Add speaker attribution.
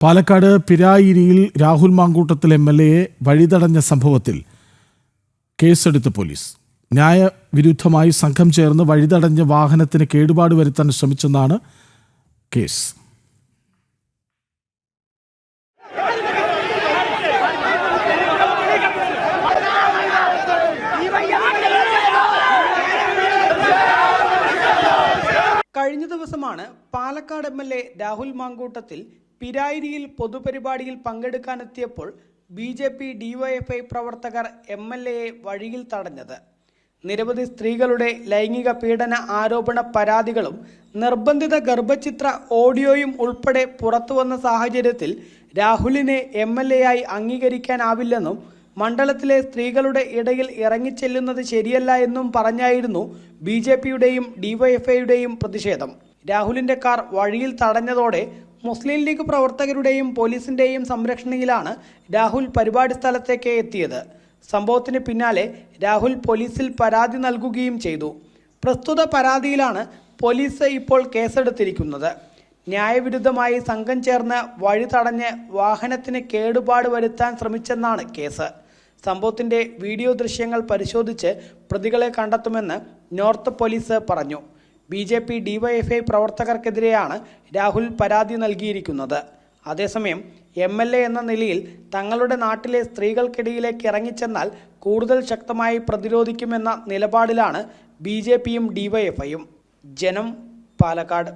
Speaker 1: പാലക്കാട് പിരായിരിയിൽ Rahul Mamkootathil M L എയെ വഴിതടഞ്ഞ സംഭവത്തിൽ കേസെടുത്ത് പോലീസ്. ന്യായവിരുദ്ധമായി സംഘം ചേർന്ന് വഴിതടഞ്ഞ വാഹനത്തിന് കേടുപാട് വരുത്താൻ ശ്രമിച്ചെന്നാണ് കേസ്.
Speaker 2: കഴിഞ്ഞ ദിവസമാണ് Palakkad M L A Rahul Mankoottathil പിരായിരിയിൽ പൊതുപരിപാടിയിൽ പങ്കെടുക്കാനെത്തിയപ്പോൾ B J P D Y F I പ്രവർത്തകർ എം എൽ എയെ വഴിയിൽ തടഞ്ഞത്. നിരവധി സ്ത്രീകളുടെ ലൈംഗിക പീഡന ആരോപണ പരാതികളും നിർബന്ധിത ഗർഭചിത്ര ഓഡിയോയും ഉൾപ്പെടെ പുറത്തുവന്ന സാഹചര്യത്തിൽ രാഹുലിനെ എം എൽ എ ആയി അംഗീകരിക്കാനാവില്ലെന്നും മണ്ഡലത്തിലെ സ്ത്രീകളുടെ ഇടയിൽ ഇറങ്ങിച്ചെല്ലുന്നത് ശരിയല്ല എന്നും പറഞ്ഞായിരുന്നു ബി ജെ പിയുടെയും ഡിവൈഎഫ്ഐയുടെയും പ്രതിഷേധം. രാഹുലിന്റെ കാർ വഴിയിൽ തടഞ്ഞതോടെ മുസ്ലിം ലീഗ് പ്രവർത്തകരുടെയും പോലീസിന്റെയും സംരക്ഷണയിലാണ് രാഹുൽ പരിപാടി സ്ഥലത്തേക്ക് എത്തിയത്. സംഭവത്തിന് പിന്നാലെ രാഹുൽ പോലീസിൽ പരാതി നൽകുകയും ചെയ്തു. പ്രസ്തുത പരാതിയിലാണ് പോലീസ് ഇപ്പോൾ കേസെടുത്തിരിക്കുന്നത്. ന്യായവിരുദ്ധമായി സംഘം ചേർന്ന് വഴി തടഞ്ഞ് വാഹനത്തിന് കേടുപാട് വരുത്താൻ ശ്രമിച്ചെന്നാണ് കേസ്. സംഭവത്തിന്റെ വീഡിയോ ദൃശ്യങ്ങൾ പരിശോധിച്ച് പ്രതികളെ കണ്ടെത്തുമെന്ന് നോർത്ത് പോലീസ് പറഞ്ഞു. B J P D Y F I പ്രവർത്തകർക്കെതിരെയാണ് Rahul പരാതി നൽകിയിരിക്കുന്നത്. അതേസമയം എം എൽ എ എന്ന നിലയിൽ തങ്ങളുടെ നാട്ടിലെ സ്ത്രീകൾക്കിടയിലേക്ക് ഇറങ്ങിച്ചെന്നാൽ കൂടുതൽ ശക്തമായി പ്രതിരോധിക്കുമെന്ന നിലപാടിലാണ് ബി ജെ പിയും ഡിവൈഎഫ്ഐയും ജനം പാലക്കാട്.